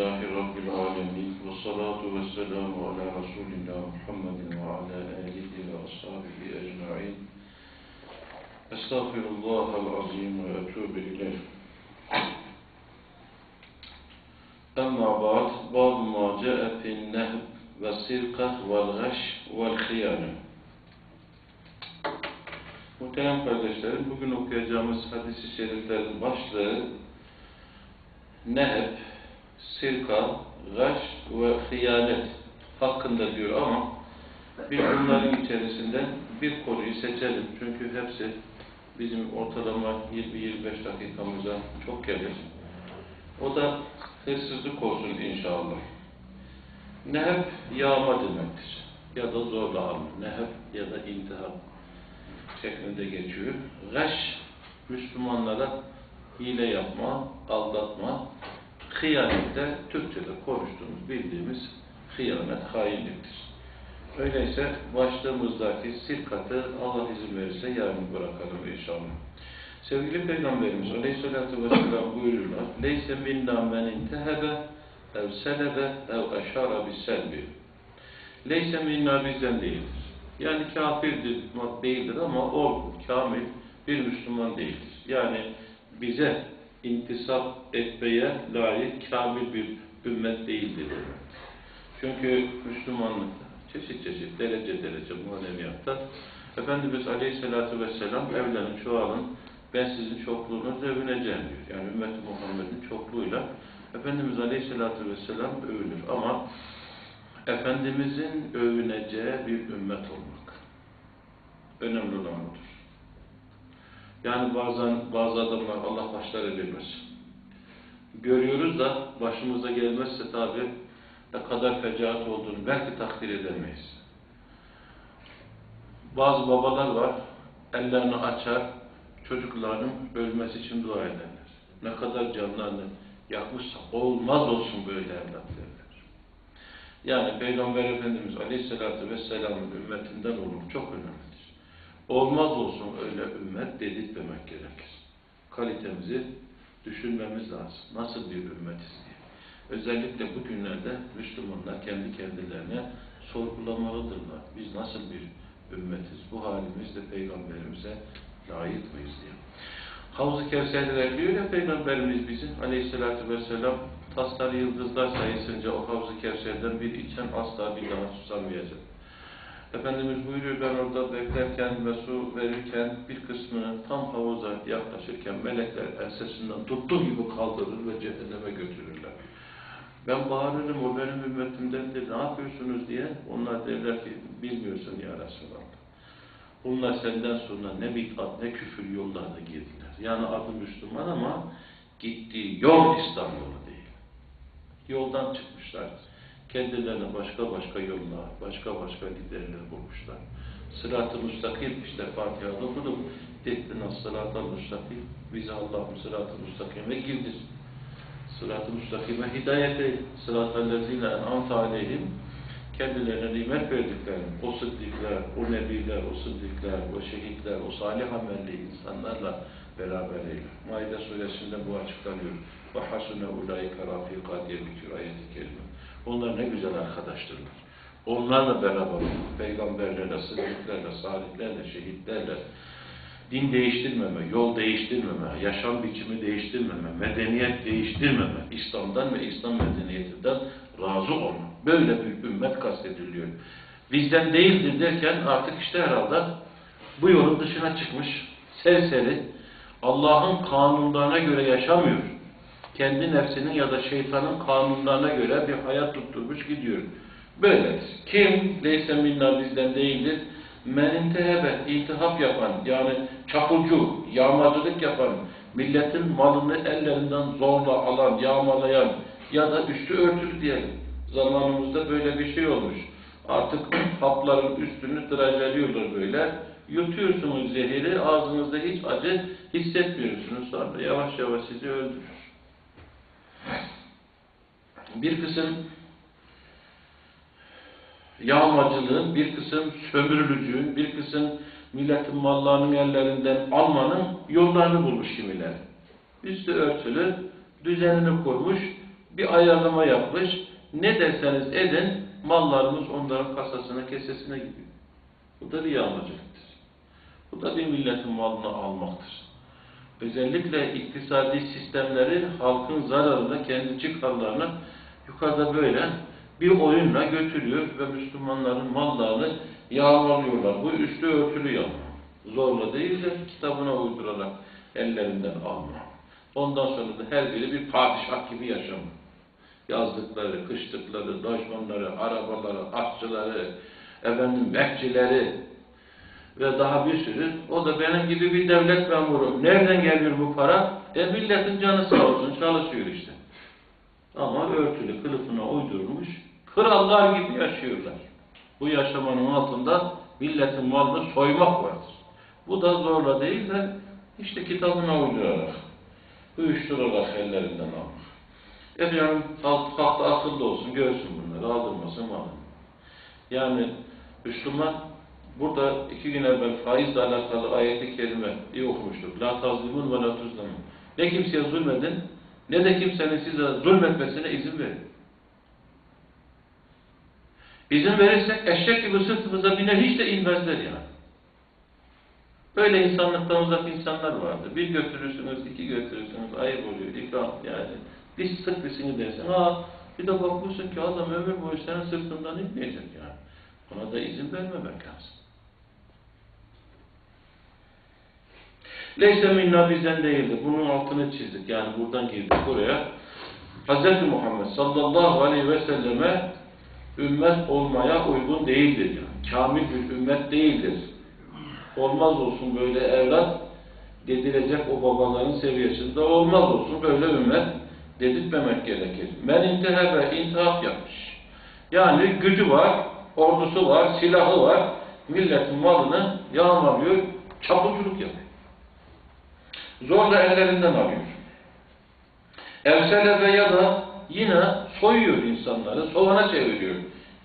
لله رب العالمين والصلاة والسلام على رسولنا محمد وعلى آله وأصحابه أجمعين. أستغفر الله العظيم وأتوب إليه. أما بعد باب ما جاء في النهب والسرقة والغش والخيانة. Muhterem kardeşlerim, bugün okuyacağımız hadis-i şeriflerin başlığı neheb, sirka, gaş ve hıyanet hakkında diyor ama biz bunların içerisinden bir konuyu seçelim. Çünkü hepsi bizim ortalama 20-25 dakikamıza çok gelir. O da hırsızlık olsun inşallah. Neheb yağma demektir. Ya da zorlama. Neheb ya da intihap şeklinde geçiyor. Gaş, Müslümanlara hile yapma, aldatma, hıyanette Türkçe'de konuştuğumuz, bildiğimiz hıyanet, hainliktir. Öyleyse başlığımızdaki sirkatı Allah izin verirse yarın bırakalım inşallah. Sevgili Peygamberimiz Aleyhisselatü Vesselam buyururlar. Leyse minna men intehebe ev selebe ev eşara bis selbi. Leyse minna bizden değildir. Yani kafirdir, değildir ama o kamil bir Müslüman değildir. Yani bize intisap etmeye layık kamil bir ümmet değildir. Çünkü Müslümanlıkta çeşit çeşit, derece derece maneviyatta Efendimiz Aleyhisselatü Vesselam evlenin, çoğalın, ben sizin çokluğunuzu övüneceğim diyor. Yani ümmet Muhammed'in çokluğuyla Efendimiz Aleyhisselatü Vesselam övünür ama Efendimizin övüneceği bir ümmet olmak. Önemli olan budur. Yani bazen bazı adamlar Allah başları bilmez. Görüyoruz da başımıza gelmezse tabi ne kadar fecaat olduğunu belki takdir edemeyiz. Bazı babalar var, ellerini açar, çocuklarının ölmesi için dua ederler. Ne kadar canlarını yakmışsa olmaz olsun böyle evlat derler. Yani Peygamber Efendimiz Aleyhisselatü Vesselam'ın ümmetinden olmak çok önemlidir. Olmaz olsun öyle ümmet dedirtmemek gerekir. Kalitemizi düşünmemiz lazım. Nasıl bir ümmetiz diye. Özellikle bu günlerde Müslümanlar kendi kendilerine sorgulamalıdırlar. Biz nasıl bir ümmetiz? Bu halimizde Peygamberimize layık mıyız diye. Havz-ı Kevser'de diyor ya Peygamberimiz bizim aleyhissalatü vesselam tasları yıldızlar sayısınca o Havz-ı Kevser'den bir içen asla bir daha susamayacak. Efendimiz buyuruyor ben orada beklerken ve su verirken bir kısmını tam havuza yaklaşırken melekler ensesinden tuttuğu gibi kaldırır ve cehenneme götürürler. Ben bağırırım o benim ümmetimdendir ne yapıyorsunuz diye onlar derler ki bilmiyorsun ya Resulallah. Bunlar senden sonra ne bid'at ne küfür yollarına girdiler. Yani adı Müslüman ama gittiği yol İslam yolu değil. Yoldan çıkmışlar Kendilerine başka başka yollar, başka başka liderler bulmuşlar. Sırat-ı müstakim işte Fatiha'da okudum. Dehdina sırat-ı müstakim. Bize Allah'ım sırat-ı müstakime girdir. Sırat-ı müstakime hidayet et. Sırat-ı lezine en'amta aleyhim kendilerine nimet verdiklerini, o sıddıklar, o nebiler, o sıddıklar, o şehitler, o salih amelli insanlarla beraber eyle. Maide suresinde bu açıklanıyor. وَحَسُنَ اُولَٰئِكَ رَفِيقَ diye bitiyor ayet-i kerime. Onlar ne güzel arkadaştırlar. Onlarla beraber peygamberlerle, sıddıklarla, salihlerle, şehitlerle, din değiştirmeme, yol değiştirmeme, yaşam biçimi değiştirmeme, medeniyet değiştirmeme, İslam'dan ve İslam medeniyetinden razı olma. Böyle bir ümmet kastediliyor. Bizden değildir derken artık işte herhalde bu yolun dışına çıkmış, serseri, Allah'ın kanunlarına göre yaşamıyor. Kendi nefsinin ya da şeytanın kanunlarına göre bir hayat tutturmuş gidiyor. Böyledir. Kim leyse minna bizden değildir? Men intehebe, iltihap yapan, yani çapulcu, yağmacılık yapan, milletin malını ellerinden zorla alan, yağmalayan ya da üstü örtülü diyelim. Zamanımızda böyle bir şey olmuş. Artık hapların üstünü tıraşlıyorlar böyle. Yutuyorsunuz zehiri, ağzınızda hiç acı hissetmiyorsunuz. Sonra yavaş yavaş sizi öldürür. Bir kısım yağmacılığın, bir kısım sömürülücüğün, bir kısım milletin mallarının ellerinden almanın yollarını bulmuş kimiler. Üstü örtülü, düzenini kurmuş, bir ayarlama yapmış. Ne derseniz edin, mallarımız onların kasasına, kesesine gidiyor. Bu da riyamacılıktır. Bu da bir milletin malını almaktır. Özellikle iktisadi sistemleri halkın zararına, kendi çıkarlarına yukarıda böyle bir oyunla götürüyor ve Müslümanların mallarını yağmalıyorlar. Bu üstü örtülü yapma. Zorla değil de kitabına uydurarak ellerinden alma. Ondan sonra da her biri bir padişah gibi yaşama. Yazdıkları, kışlıkları, dojmanları, arabaları, aşçıları, efendim bekçileri ve daha bir sürü. O da benim gibi bir devlet memuru. Nereden geliyor bu para? E milletin canı sağ olsun çalışıyor işte. Ama örtülü kılıfına uydurmuş. Krallar gibi yaşıyorlar. Bu yaşamanın altında milletin malını soymak vardır. Bu da zorla değil de işte kitabına uydurarak, uyuşturarak ellerinden almak. E canım kalktı akıllı olsun, görsün bunları, aldırmasın malını. Yani Müslüman burada iki gün evvel faizle alakalı ayeti kerime iyi okumuştuk. La tazlimun ve la tuzlamun. Ne kimseye zulmedin, ne de kimsenin size zulmetmesine izin verin. İzin verirsek eşek gibi sırtımıza biner hiç de inmezler yani. Böyle insanlıktan uzak insanlar vardı. Bir götürürsünüz, iki götürürsünüz, ayıp oluyor, ikram yani. Bir sık dişini dersin, ha bir de bakmışsın ki adam ömür boyu senin sırtından inmeyecek yani. Ona da izin vermemek lazım. Leyse minna bizden değildir. Bunun altını çizdik. Yani buradan girdik buraya. Hz. Muhammed sallallahu aleyhi ve selleme ümmet olmaya uygun değildir. Yani. Kamil bir ümmet değildir. Olmaz olsun böyle evlat dedilecek o babaların seviyesinde olmaz olsun böyle ümmet dedirtmemek gerekir. Men intehebe intihap yapmış. Yani gücü var, ordusu var, silahı var. Milletin malını yağmalıyor, çapulculuk yapıyor. Zorla ellerinden alıyor. Evselebe ya da yine soyuyor insanları, soğana çeviriyor.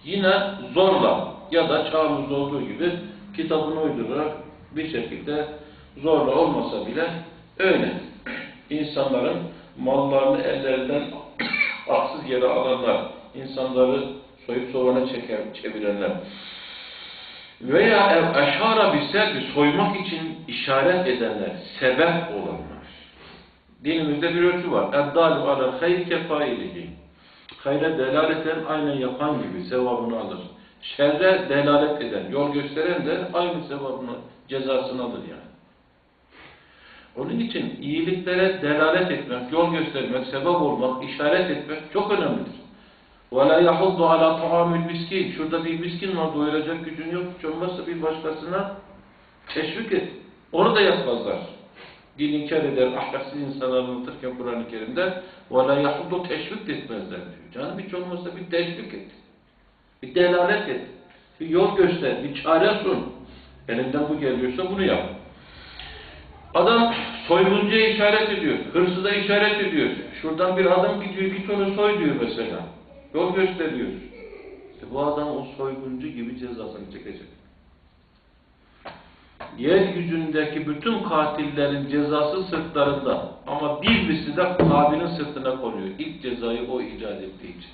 Yine zorla ya da çağımızda olduğu gibi kitabını uydurarak bir şekilde zorla olmasa bile öyle. İnsanların mallarını ellerinden haksız yere alanlar, insanları soyup soğana çeker, çevirenler veya ev eşara bir soymak için işaret edenler, sebep olanlar. Dinimizde bir ölçü var. Eddâlu alel hayr kefailihi. Hayre delalet eden aynen yapan gibi sevabını alır. Şerre delalet eden, yol gösteren de aynı sevabını, cezasını alır yani. Onun için iyiliklere delalet etmek, yol göstermek, sebep olmak, işaret etmek çok önemlidir. وَلَا يَحُضُّ عَلَى طَعَامِ miskin. Şurada bir miskin var, doyuracak gücün yok. Hiç olmazsa bir başkasına teşvik et. Onu da yapmazlar. Din inkar eder, ahlaksız insanlar anlatırken Kur'an-ı Kerim'de وَلَا يَحُضُّ teşvik etmezler diyor. Canım hiç olmazsa bir teşvik et. Bir delalet et. Bir yol göster, bir çare sun. Elinden bu geliyorsa bunu yap. Adam soyguncuya işaret ediyor, hırsıza işaret ediyor. Şuradan bir adam gidiyor, git onu soy diyor mesela. Yol gösteriyor. İşte bu adam o soyguncu gibi cezasını çekecek. Yeryüzündeki bütün katillerin cezası sırtlarında ama bir birisi de Kabil'in sırtına konuyor. İlk cezayı o icat ettiği için.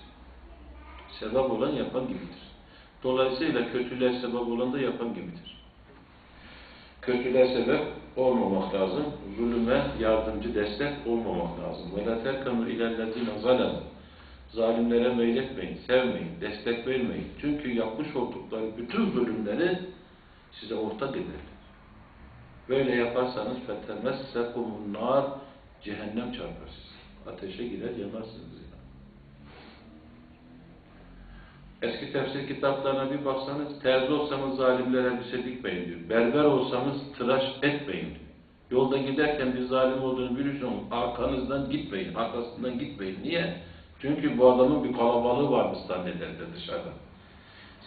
Sebep olan yapan gibidir. Dolayısıyla kötülüğe sebep olan da yapan gibidir. Kötülüğe sebep olmamak lazım. Zulüme yardımcı destek olmamak lazım. وَلَا تَرْكَنُوا اِلَى الَّذ۪ينَ ظَلَمُوا Zalimlere meyletmeyin, sevmeyin, destek vermeyin. Çünkü yapmış oldukları bütün zulümleri size ortak ederler. Böyle yaparsanız fetemessekumun nar cehennem çarpar sizi. Ateşe girer yanarsınız yine. Eski tefsir kitaplarına bir baksanız terzi olsanız zalimlere bir şey dikmeyin diyor. Berber olsanız tıraş etmeyin diyor. Yolda giderken bir zalim olduğunu bilirsin arkanızdan gitmeyin, arkasından gitmeyin. Niye? Çünkü bu adamın bir kalabalığı varmış zannederler dışarıda.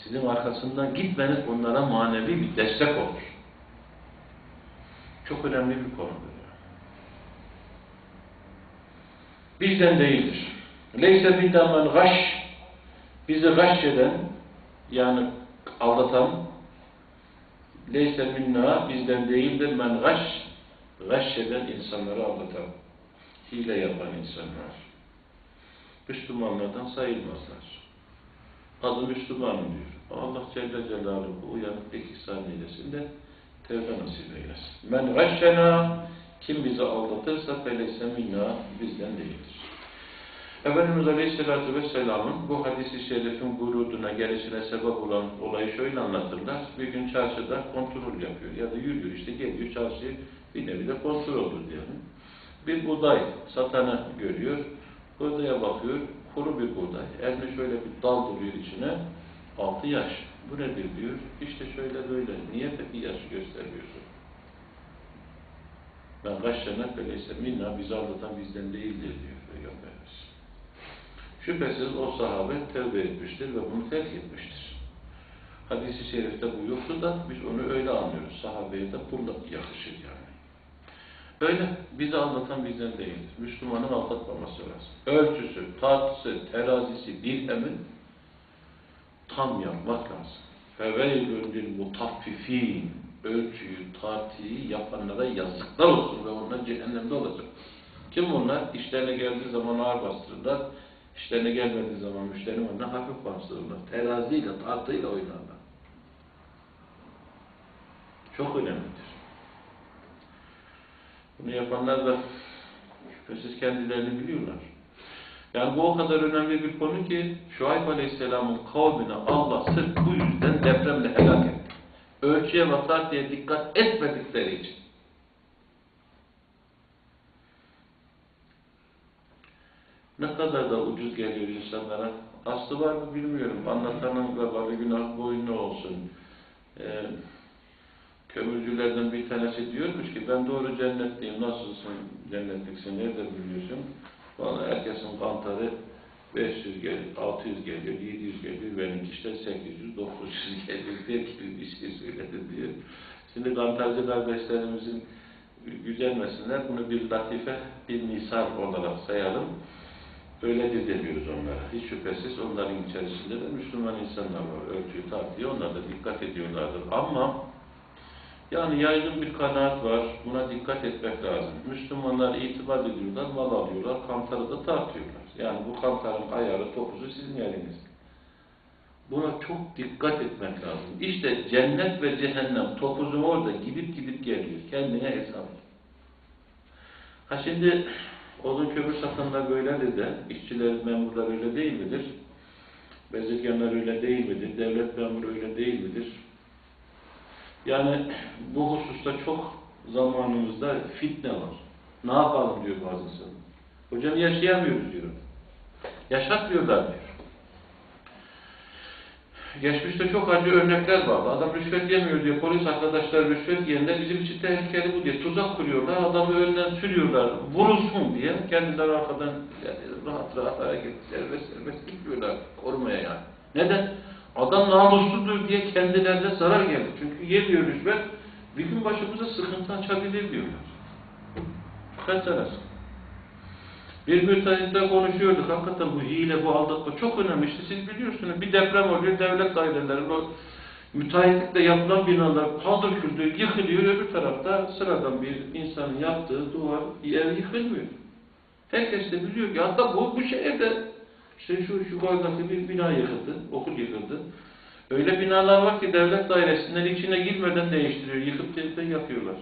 Sizin arkasından gitmeniz onlara manevi bir destek olur. Çok önemli bir konudur. Bizden değildir. Leyse binden gaş bizi gaş eden yani aldatan leyse minna bizden değildir men gaş gaş eden insanları aldatan hile yapan insanlar. Müslümanlardan sayılmazlar. Adı Müslümanım diyor. Allah Celle Celaluhu uyanık ihsan eylesin de tevbe nasip eylesin. Men gaşşena kim bizi aldatırsa feleyse minna bizden değildir. Efendimiz Aleyhisselatü Vesselam'ın bu hadisi şerifin vuruduna, gelişine sebep olan olayı şöyle anlatırlar. Bir gün çarşıda kontrol yapıyor ya da yürüyor işte geliyor çarşıyı bir nevi de kontrol olur diyelim. Bir buğday satanı görüyor. Buğdaya bakıyor, kuru bir buğday. Eline şöyle bir dal duruyor içine. Altı yaş. Bu nedir diyor. İşte şöyle böyle. Niye peki yaşı gösteriyorsun? Ben kaç sene öyleyse minna bizi aldatan bizden değildir diyor Peygamberimiz. Şüphesiz o sahabe tevbe etmiştir ve bunu terk etmiştir. Hadis-i şerifte bu yoktu da biz onu öyle anlıyoruz. Sahabeye de burada yakışır yani. Öyle. Bizi aldatan bizden değildir. Müslümanın aldatmaması lazım. Ölçüsü, tartısı, terazisi, dirhemin tam yapmak lazım. فَوَيْلٌ لِلْمُطَفِّف۪ينَ Ölçüyü, tartıyı yapanlara yazıklar olsun ve onlar cehennemde olacak. Kim bunlar? İşlerine geldiği zaman ağır bastırırlar. İşlerine gelmediği zaman müşterinin önüne hafif bastırırlar. Teraziyle, tartıyla oynarlar. Çok önemlidir. Bunu yapanlar da şüphesiz kendilerini biliyorlar. Yani bu o kadar önemli bir konu ki Şuayb Aleyhisselam'ın kavmine Allah sırf bu yüzden depremle helak etti. Ölçüye bakar diye dikkat etmedikleri için. Ne kadar da ucuz geliyor insanlara. Aslı var mı bilmiyorum. Anlatanın da var günah boyunlu olsun. Ee, kömürcülerden bir tanesi diyormuş ki ben doğru cennetliyim. Nasılsın cennetliksin? Nerede biliyorsun? Vallahi herkesin kantarı 500 geliyor, 600 geliyor, 700 geliyor. Benimki işte 800, 900 geliyor diye bir şey söyledi diyor. Şimdi kantarcı kardeşlerimizin gücenmesinler. Bunu bir latife, bir misal olarak sayalım. Öyledir demiyoruz onlara. Hiç şüphesiz onların içerisinde de Müslüman insanlar var. Ölçüyü tartıyor. Onlar da dikkat ediyorlardır. Ama yani yaygın bir kanaat var. Buna dikkat etmek lazım. Müslümanlar itibar ediyorlar, mal alıyorlar, kantarı da tartıyorlar. Yani bu kantarın ayarı, topuzu sizin elinizde. Buna çok dikkat etmek lazım. İşte cennet ve cehennem topuzu orada gidip gidip geliyor. Kendine hesap. Ha şimdi odun kömür satanlar böyledir de, işçiler, memurlar öyle değil midir? Bezirganlar öyle değil midir? Devlet memuru öyle değil midir? Yani bu hususta çok zamanımızda fitne var. Ne yapalım diyor bazı insanlar. Hocam yaşayamıyoruz diyor. Yaşatmıyorlar diyor. Geçmişte çok acı örnekler vardı. Adam rüşvet yemiyor diye polis arkadaşlar rüşvet yerine bizim için tehlikeli bu diye tuzak kuruyorlar. Adamı önden sürüyorlar. Vurulsun diye kendileri arkadan yani rahat rahat hareket serbest serbest gitmiyorlar korumaya yani. Neden? Adam namusludur diye kendilerine zarar geldi. Çünkü yemiyor rüşvet. Bir gün başımıza sıkıntı açabilir diyorlar. Kaç arası? Bir müteahhitle konuşuyorduk. Hakikaten bu hile, bu aldatma çok önemli. İşte siz biliyorsunuz bir deprem oluyor. Devlet daireleri, o müteahhitlikle yapılan binalar paldır küldür yıkılıyor. Öbür tarafta sıradan bir insanın yaptığı duvar, yer yıkılmıyor. Herkes de biliyor ki hatta bu, bu şehirde işte şu, şu koydaki bir bina yıkıldı, okul yıkıldı. Öyle binalar var ki devlet dairesinden içine girmeden değiştiriyor. Yıkıp de yapıyorlar.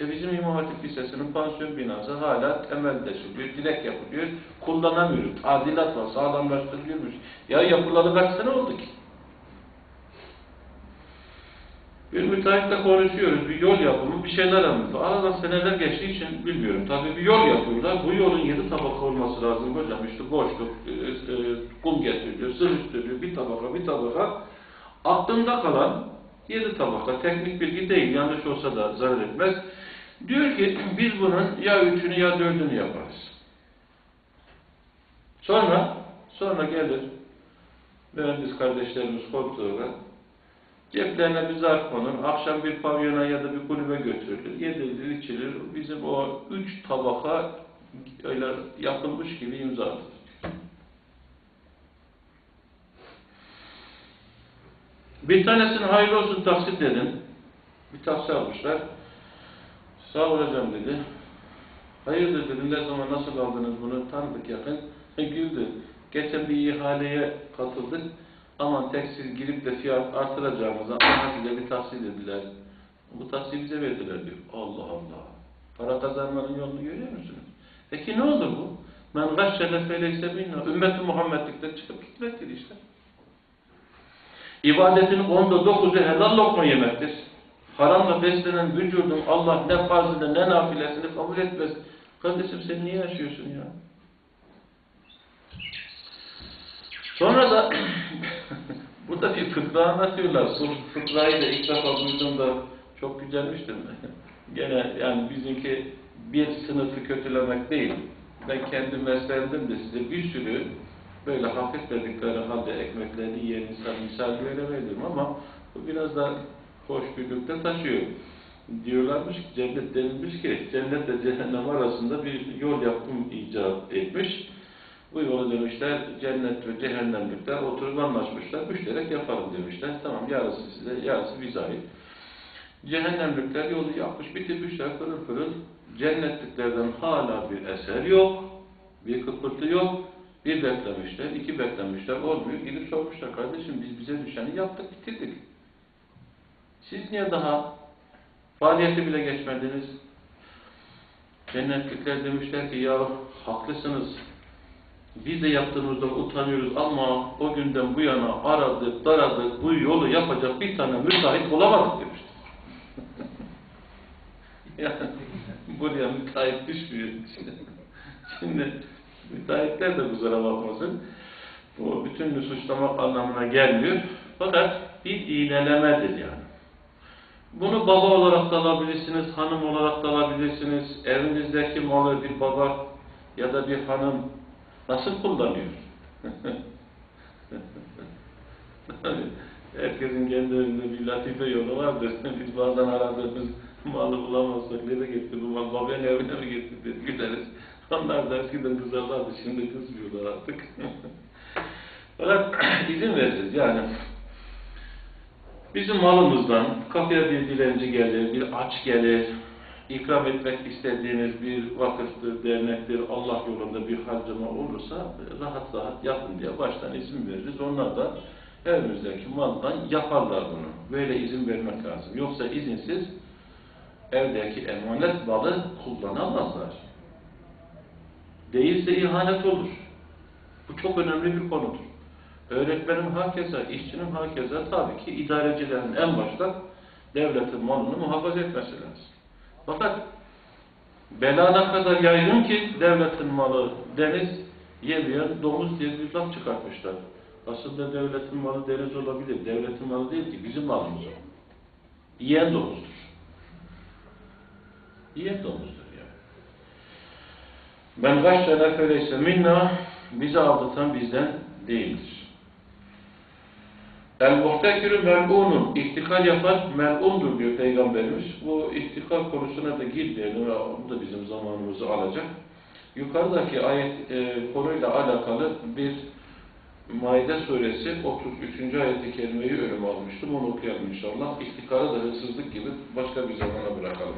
E bizim İmam Hatip Lisesi'nin pansiyon binası hala temelde sürüyor, direk yapılıyor, kullanamıyoruz. Tadilat var, sağlamlaştırılıyormuş. Ya yapılalı kaç sene oldu ki? Bir müteahhitle konuşuyoruz, bir yol yapımı, bir şeyler anlatıyor. Aradan seneler geçtiği için bilmiyorum. Tabii bir yol yapıyorlar, bu yolun yedi tabaka olması lazım hocam. İşte boşluk, e, e, kum getiriliyor, sırıştırıyor, bir tabaka, bir tabaka. Aklımda kalan yedi tabaka, teknik bilgi değil, yanlış olsa da zarar etmez. Diyor ki biz bunun ya üçünü ya dördünü yaparız. Sonra sonra gelir mühendis kardeşlerimiz koltuğuna ceplerine bir zarf konur. Akşam bir pavyona ya da bir kulübe götürülür. Yedilir, içilir. Bizim o üç tabaka öyle yapılmış gibi imza atılır. Bir tanesini hayırlı olsun taksit dedim. Bir taksi almışlar. Sağ ol hocam dedi. Hayırdır dedim, ne zaman nasıl aldınız bunu? Tanıdık yakın. Güldü. Geçen bir ihaleye katıldık. Aman tek siz girip de fiyat artıracağımıza size bir tahsil dediler. Bu tahsili bize verdiler diyor. Allah Allah. Para kazanmanın yolunu görüyor musunuz? Peki ne olur bu? Men gashşele feleyse minna. Ümmet-i Muhammedlikten çıkıp gitmektir işte. İbadetin onda dokuzu helal lokma yemektir. Haramla beslenen vücudun Allah ne farzını ne nafilesini kabul etmez. Kardeşim sen niye yaşıyorsun ya? Sonra da burada bir fıkra anlatıyorlar. Bu fıkrayı da ilk defa duyduğumda çok gücenmiştim. Gene yani bizimki bir sınıfı kötülemek değil. Ben kendi mesleğimden de size bir sürü böyle hafif dedikleri halde ekmeklerini yiyen insan misal veremedim ama bu biraz da hoşgörülükte taşıyor. Diyorlarmış ki cennet denilmiş ki cennetle cehennem arasında bir yol yapım icat etmiş. Bu yolu demişler cennet ve cehennemlikler oturup anlaşmışlar. Müşterek yapalım demişler. Tamam yarısı size yarısı bize ait. Cehennemlikler yolu yapmış bitirmişler pırıl pırıl. Cennetliklerden hala bir eser yok. Bir kıpırtı yok. Bir beklemişler, iki beklemişler, olmuyor. Gidip sormuşlar, kardeşim biz bize düşeni yaptık, bitirdik. Siz niye daha faaliyete bile geçmediniz? Cennetlikler demişler ki, ya haklısınız, biz de yaptığımızda utanıyoruz ama o günden bu yana aradık, daradık, bu yolu yapacak bir tane müteahhit bulamadık demişler. yani buraya müteahhit düşmüyor. Şimdi, şimdi müteahhitler de kusura bakmasın. Bu bütün suçlamak anlamına gelmiyor. Fakat bir iğnelemedir yani. Bunu baba olarak da alabilirsiniz, hanım olarak da alabilirsiniz. Evinizdeki malı bir baba ya da bir hanım nasıl kullanıyor? Herkesin kendi önünde bir latife yolu vardır. Biz bazen aradığımız malı bulamazsak nereye gitti bu mal? Babanın evine mi gitti dedi. Güleriz. Onlar da eskiden kızarlardı. Şimdi kızmıyorlar artık. Fakat izin vereceğiz yani. Bizim malımızdan kapıya bir dilenci gelir, bir aç gelir, ikram etmek istediğiniz bir vakıftır, dernektir, Allah yolunda bir harcama olursa rahat rahat yapın diye baştan izin veririz. Onlar da evimizdeki maldan yaparlar bunu. Böyle izin vermek lazım. Yoksa izinsiz evdeki emanet malı kullanamazlar. Değilse ihanet olur. Bu çok önemli bir konudur. Öğretmenin hakeza, işçinin hakeza tabii ki idarecilerin en başta devletin malını muhafaza etmesi lazım. Fakat belana kadar yaygın ki devletin malı deniz yemeyen domuz diye bir laf çıkartmışlar. Aslında devletin malı deniz olabilir. Devletin malı değil ki bizim malımız o. Yiyen domuzdur. Yiyen domuzdur yani. Ben kaç tane feleyse minna bizi aldatan bizden değildir. El-muhtekürü mel'unun, ihtikal yapan mel'undur diyor Peygamberimiz. Bu ihtikal konusuna da girmeyelim bu da bizim zamanımızı alacak. Yukarıdaki ayet e, konuyla alakalı bir Maide suresi 33. ayet-i kerimeyi önüme almıştım. Onu okuyalım inşallah. İhtikalı da hırsızlık gibi başka bir zamana bırakalım.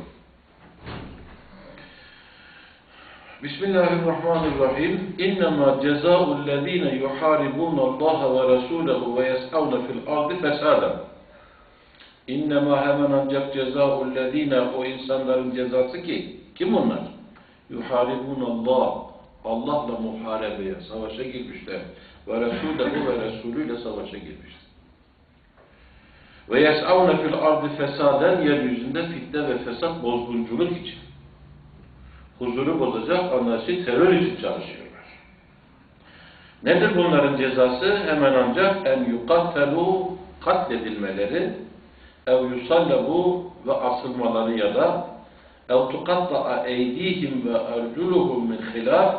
Bismillahirrahmanirrahim. İnnemâ cezâullezîne yuhâribûnallâhe ve rasûlehu ve yes'avne fil ardı fesâden. İnnemâ hemen ancak cezâullezîne o insanların cezası ki, kim onlar? Yuhâribûnallâh. Allah'la muharebeye, savaşa girmişler. Ve Resûlehu ve Resulüyle savaşa girmişler. Ve yes'avne fil ardı fesâden yeryüzünde fitne ve fesat bozgunculuk için huzuru bozacak anlayışı terör için çalışıyorlar. Nedir bunların cezası? Hemen ancak en yukattelu katledilmeleri ev yusallabu ve asılmaları ya da ev tukatta'a eydihim ve erculuhum min hilaf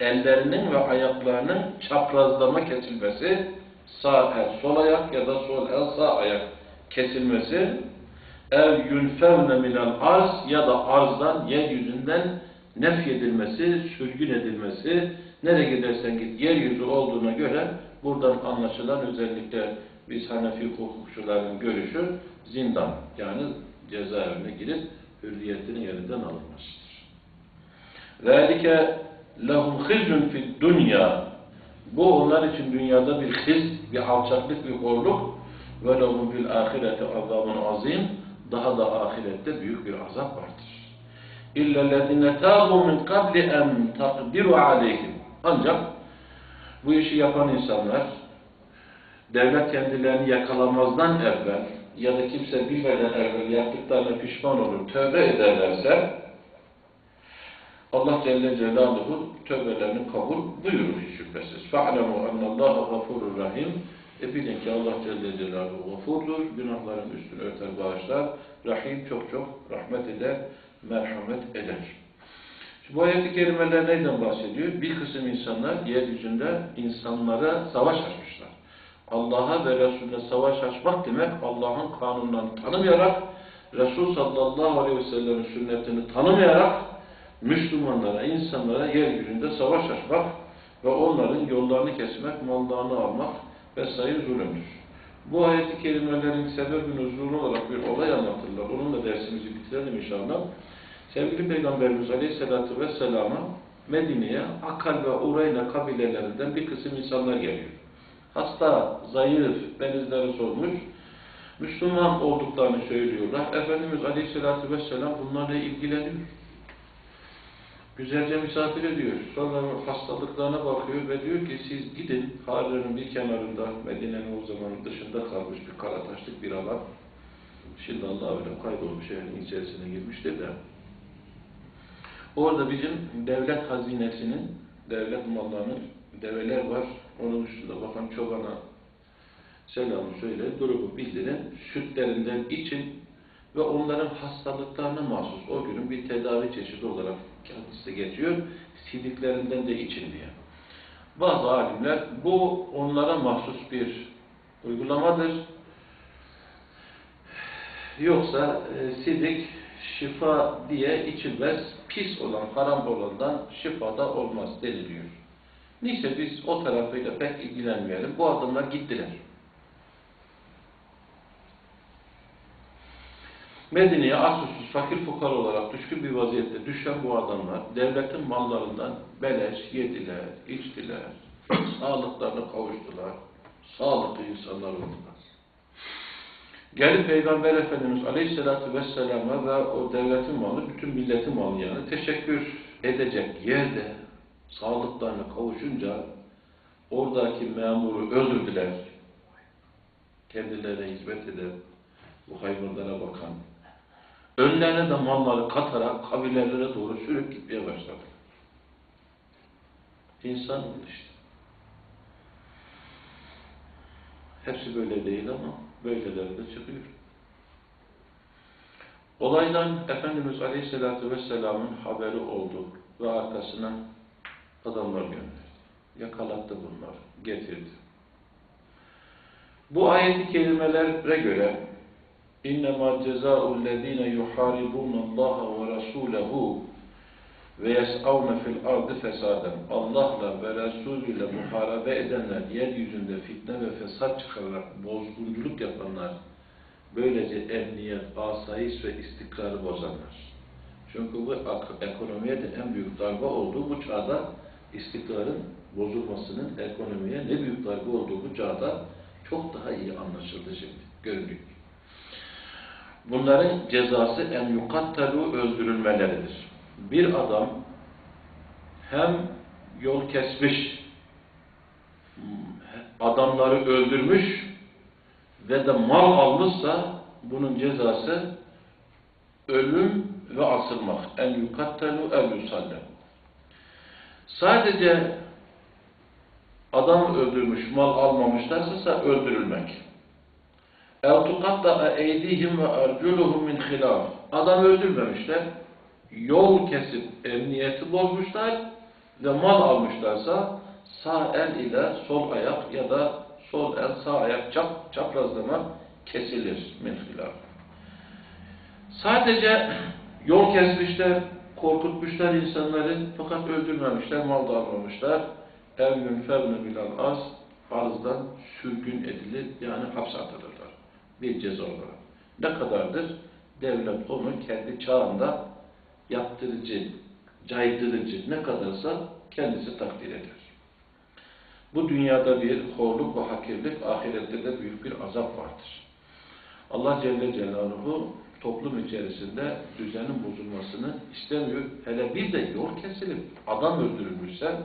ellerinin ve ayaklarının çaprazlama kesilmesi sağ el sol ayak ya da sol el sağ ayak kesilmesi ev yünfevne minel arz ya da arzdan, yeryüzünden nefyedilmesi, sürgün edilmesi, nereye gidersen git yeryüzü olduğuna göre buradan anlaşılan özellikle biz Hanefi hukukçuların görüşü zindan yani cezaevine girip hürriyetini yerinden alınmasıdır. Velike lehum hizun fid dünya bu onlar için dünyada bir hiz, bir alçaklık, bir horluk. Ve lehum bil ahireti azabun azim. Daha da ahirette büyük bir azap vardır. اِلَّا الَّذِينَ تَابُوا مِنْ قَبْلِ اَنْ تَقْدِرُوا عَلَيْهِمْ Ancak bu işi yapan insanlar devlet kendilerini yakalamazdan evvel ya da kimse bilmeden evvel yaptıklarına pişman olur, tövbe ederlerse Allah Celle Celaluhu tövbelerini kabul buyurur hiç şüphesiz. فَعْلَمُوا اَنَّ اللّٰهَ غَفُورٌ rahim. e bilin ki Allah Celle Celaluhu gafurdur, günahların üstünü örter, bağışlar, rahim çok çok rahmet eder, merhamet eder. Şimdi bu ayet-i kerimeler neyden bahsediyor? Bir kısım insanlar yeryüzünde insanlara savaş açmışlar. Allah'a ve Resulüne savaş açmak demek Allah'ın kanunlarını tanımayarak, Resul sallallahu aleyhi ve sellem'in sünnetini tanımayarak Müslümanlara, insanlara yeryüzünde savaş açmak ve onların yollarını kesmek, mallarını almak vesaire zulümdür. Bu ayet-i kerimelerin sebebin uzun olarak bir olay anlatırlar. Onunla dersimizi bitirelim inşallah. Sevgili Peygamberimiz Aleyhisselatü Vesselam'a Medine'ye Akal ve Ureyna kabilelerinden bir kısım insanlar geliyor. Hasta, zayıf, benizleri solmuş, Müslüman olduklarını söylüyorlar. Efendimiz Aleyhisselatü Vesselam bunlarla ilgileniyor. Güzelce misafir ediyor. Sonra hastalıklarına bakıyor ve diyor ki siz gidin Harre'nin bir kenarında Medine'nin o zaman dışında kalmış bir karataşlık bir alan. Şimdi Allah öyle kaybolmuş şehrin içerisine girmiştir de. Orada bizim devlet hazinesinin, devlet mallarının develer var. Onun üstünde bakan çobana selamı söyle, durumu bildirin, sütlerinden için ve onların hastalıklarına mahsus o günün bir tedavi çeşidi olarak hadiste geçiyor. Sidiklerinden de için diye. Bazı alimler bu onlara mahsus bir uygulamadır. Yoksa e, sidik şifa diye içilmez, pis olan, haram olandan şifa da olmaz deniliyor. Neyse biz o tarafıyla pek ilgilenmeyelim. Bu adamlar gittiler. Medine'ye asusuz, fakir fukar olarak düşkün bir vaziyette düşen bu adamlar devletin mallarından beleş yediler, içtiler, sağlıklarını kavuştular, sağlıklı insanlar oldular. Gelip Peygamber Efendimiz Aleyhisselatü Vesselam'a ve o devletin malı, bütün milletin malı yani teşekkür edecek yerde sağlıklarını kavuşunca oradaki memuru öldürdüler. Kendilerine hizmet eden, bu hayvanlara bakan, önlerine de malları katarak kabilelere doğru sürüp gitmeye başladı. İnsan işte. Hepsi böyle değil ama böyleleri de çıkıyor. Olaydan Efendimiz Aleyhisselatü Vesselam'ın haberi oldu ve arkasına adamlar gönderdi. Yakalattı bunlar, getirdi. Bu ayeti kelimelere göre İnnemâ cezâullezîne yuhâribûnallâhe ve rasûlehu ve yes'avne fil ardı fesaden. Allah'la ve Resulüyle muharebe edenler, yeryüzünde fitne ve fesat çıkararak bozgunculuk yapanlar, böylece emniyet, asayiş ve istikrarı bozanlar. Çünkü bu ekonomiye de en büyük darbe olduğu bu çağda istikrarın bozulmasının ekonomiye ne büyük darbe olduğu bu çağda çok daha iyi anlaşıldı şimdi, görünüyor. Bunların cezası en yukattalu öldürülmeleridir. Bir adam hem yol kesmiş, adamları öldürmüş ve de mal almışsa bunun cezası ölüm ve asılmak. En yukattalu el yusallem. Sadece adam öldürmüş, mal almamışlarsa öldürülmek. اَوْ تُقَطَّعَ اَيْدِيهِمْ وَاَرْجُلُهُمْ مِنْ خِلَافٍ Adam öldürmemişler, yol kesip emniyeti bozmuşlar ve mal almışlarsa sağ el ile sol ayak ya da sol el sağ ayak çap, çaprazlama kesilir min hilaf. Sadece yol kesmişler, korkutmuşlar insanları fakat öldürmemişler, mal da almamışlar. Ev yünfevne bilal az, arzdan sürgün edilir yani hapse atılırlar. Bir ceza. Ne kadardır? Devlet onu kendi çağında yaptırıcı caydırıcı ne kadarsa kendisi takdir eder. Bu dünyada bir horluk ve hakirlik, ahirette de büyük bir azap vardır. Allah Celle Celaluhu toplum içerisinde düzenin bozulmasını istemiyor. Hele bir de yol kesilip adam öldürülmüşse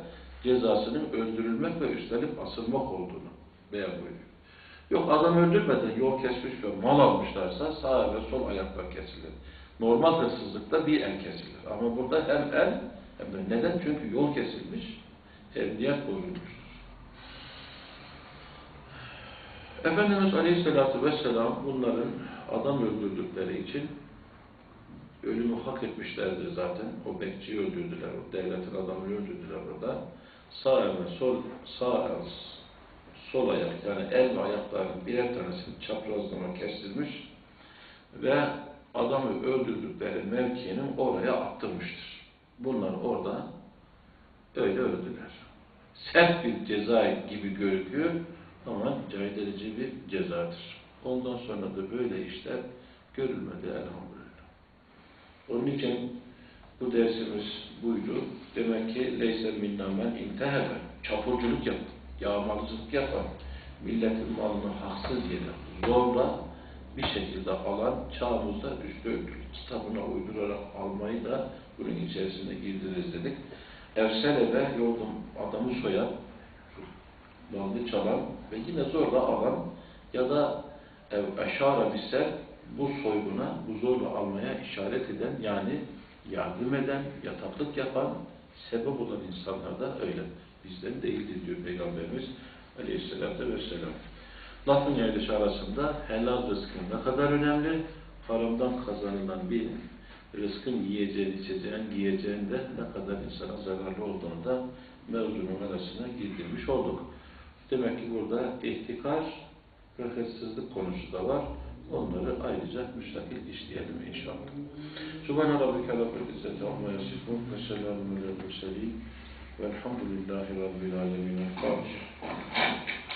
cezasının öldürülmek ve üstelik asılmak olduğunu beyan buyuruyor. Yok adam öldürmeden yol kesmiş ve mal almışlarsa sağ ve sol ayaklar kesilir. Normal hırsızlıkta bir el kesilir. Ama burada hem el hem de neden? Çünkü yol kesilmiş, emniyet bozulmuştur. Efendimiz Aleyhisselatü Vesselam bunların adam öldürdükleri için ölümü hak etmişlerdi zaten. O bekçiyi öldürdüler, o devletin adamını öldürdüler orada. Sağ ve sol, sağ el, sol ayak yani el ve ayakların birer tanesini çaprazlama kestirmiş ve adamı öldürdükleri mevkinin oraya attırmıştır. Bunlar orada öyle öldüler. Sert bir ceza gibi görünüyor ama caydırıcı bir cezadır. Ondan sonra da böyle işler görülmedi elhamdülillah. Onun için bu dersimiz buydu. Demek ki leyse minna men intehebe. Çapurculuk yapan, yağmalızlık yapan, milletin malını haksız yere zorla bir şekilde alan çağımızda üstü kitabına uydurarak almayı da bunun içerisine girdiniz dedik. Evselebe yoldan adamı soyan, malını çalan ve yine zorla alan ya da eşara bise bu soyguna, bu zorla almaya işaret eden yani yardım eden, yataklık yapan, sebep olan insanlar da öyle. Bizden değildir diyor Peygamberimiz Aleyhisselatü Vesselam. Lafın yerleşi arasında helal rızkın ne kadar önemli, haramdan kazanılan bir rızkın yiyeceğin, içeceğin, giyeceğin de ne kadar insana zararlı olduğunu da mevzunun arasına girdirmiş olduk. Demek ki burada ihtikar ve hırsızlık konusu da var. Onları ayrıca müstakil işleyelim inşallah. Subhane Rabbike Rabbil İzzeti Amma Yasifun ve Selamun Aleyhi ve Sellem Velhamdülillahi Rabbil Alemin. Fatiha.